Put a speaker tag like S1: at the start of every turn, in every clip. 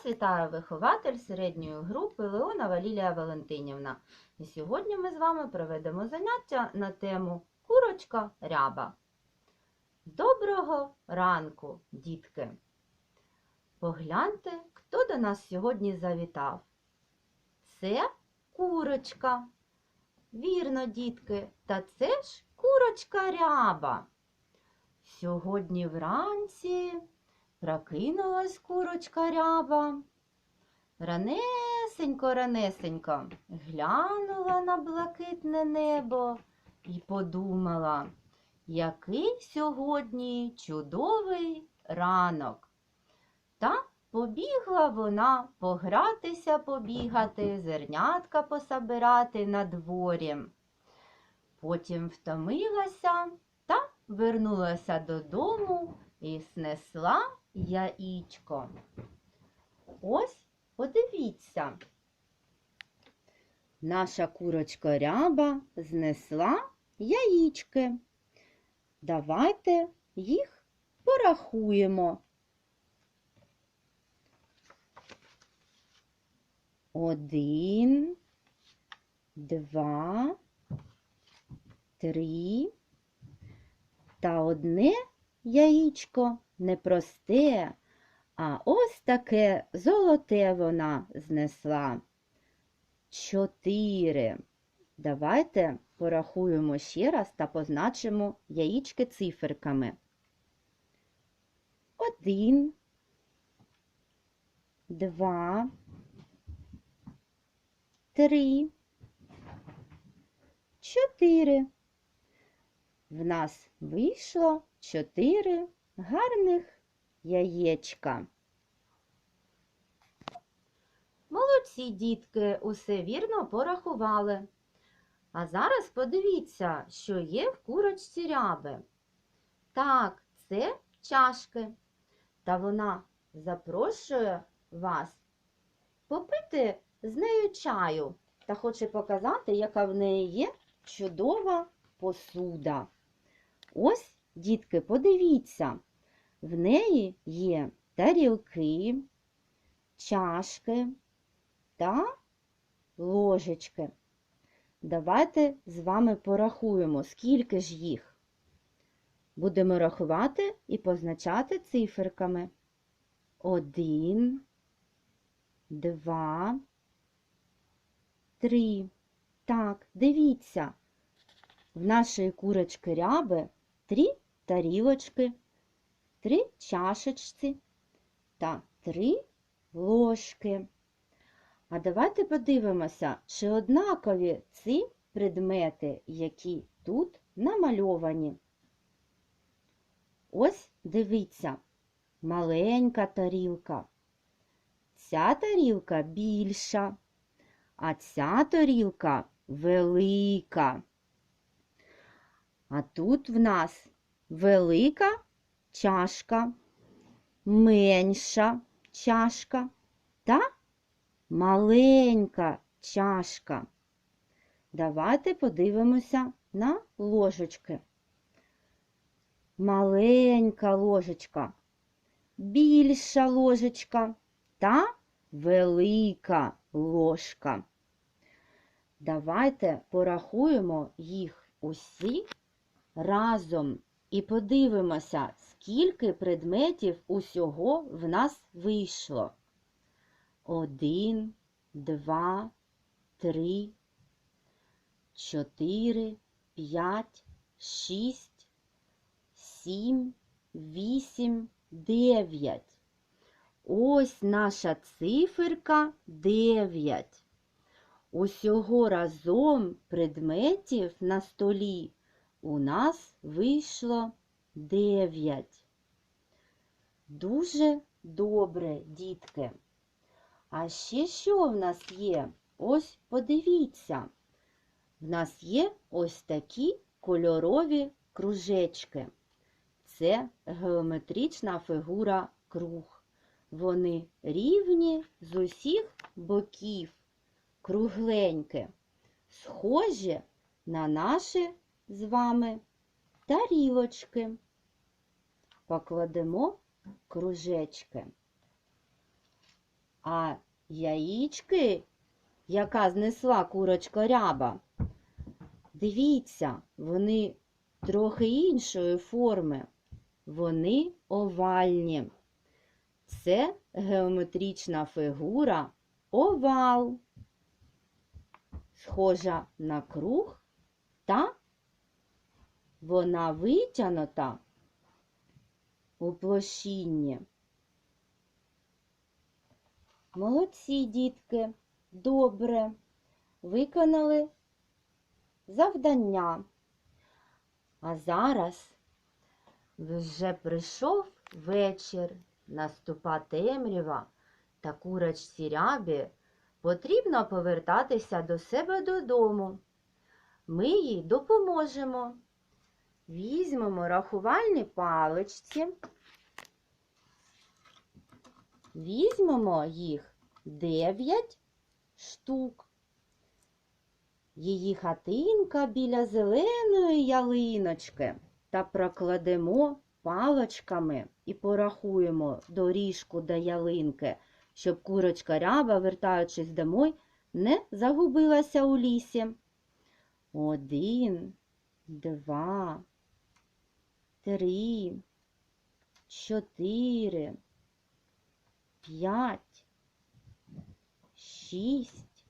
S1: Вас вітає вихователь середньої групи Леонова Лілія Валентинівна. І сьогодні ми з вами проведемо заняття на тему Курочка ряба. Доброго ранку, дітки! Погляньте, хто до нас сьогодні завітав. Це курочка. Вірно, дітки, та це ж курочка ряба. Сьогодні вранці прокинулась курочка ряба. Ранесенько, ранесенько глянула на блакитне небо і подумала, який сьогодні чудовий ранок. Та побігла вона погратися, побігати, зернятка пособирати на дворі. Потім втомилася та вернулася додому і снесла яєчко. Ось подивіться. Наша курочка ряба знесла яєчки. Давайте їх порахуємо. Один, два, три. Та одне яєчко не просте, а ось таке золоте вона знесла. Чотири. Давайте порахуємо ще раз та позначимо яєчки циферками. Один, два, три, чотири. В нас вийшло чотири гарних яєчка. Молодці дітки, усе вірно порахували. А зараз подивіться, що є в курочці ряби. Так, це чашки. Та вона запрошує вас попити з нею чаю та хоче показати, яка в неї є чудова посуда. Ось, дітки, подивіться, в неї є тарілки, чашки та ложечки. Давайте з вами порахуємо, скільки ж їх. Будемо рахувати і позначати циферками. Один, два, три. Так, дивіться, в нашої курочки ряби три тарілочки, три чашечці та три ложки. А давайте подивимося, чи однакові ці предмети, які тут намальовані. Ось дивіться, маленька тарілка. Ця тарілка більша, а ця тарілка велика. А тут в нас велика чашка, менша чашка та маленька чашка. Давайте подивимося на ложечки. Маленька ложечка, більша ложечка та велика ложка. Давайте порахуємо їх усі разом і подивимося, скільки предметів усього в нас вийшло. Один, два, три, чотири, п'ять, шість, сім, вісім, дев'ять. Ось наша циферка дев'ять. Усього разом предметів на столі у нас вийшло дев'ять. Дуже добре, дітки. А ще що в нас є? Ось подивіться. В нас є ось такі кольорові кружечки. Це геометрична фігура круг. Вони рівні з усіх боків, кругленькі, схожі на наші з вами тарілочки. Покладемо кружечки. А яєчки, яка знесла курочка ряба, дивіться, вони трохи іншої форми. Вони овальні. Це геометрична фігура овал, схожа на круг, та вона витягнута у площині. Молодці, дітки, добре, виконали завдання. А зараз вже прийшов вечір, наступа темрява, та курочці рябі потрібно повертатися до себе додому. Ми їй допоможемо. Візьмемо рахувальні паличці, візьмемо їх 9 штук. Її хатинка біля зеленої ялиночки та прокладемо палочками і порахуємо доріжку до ялинки, щоб курочка ряба, вертаючись домой, не загубилася у лісі. Один, два, три, чотири, п'ять, шість,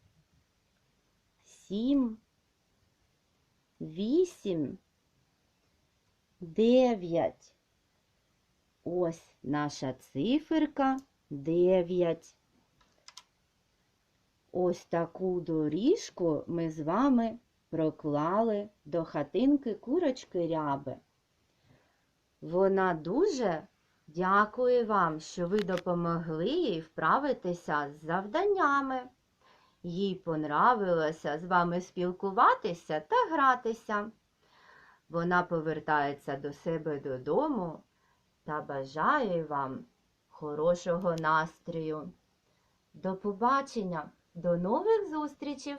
S1: сім, вісім, дев'ять. Ось наша циферка дев'ять. Ось таку доріжку ми з вами проклали до хатинки курочки ряби. Вона дуже дякує вам, що ви допомогли їй вправитися з завданнями. Їй понравилося з вами спілкуватися та гратися. Вона повертається до себе додому та бажає вам хорошого настрою. До побачення, до нових зустрічей!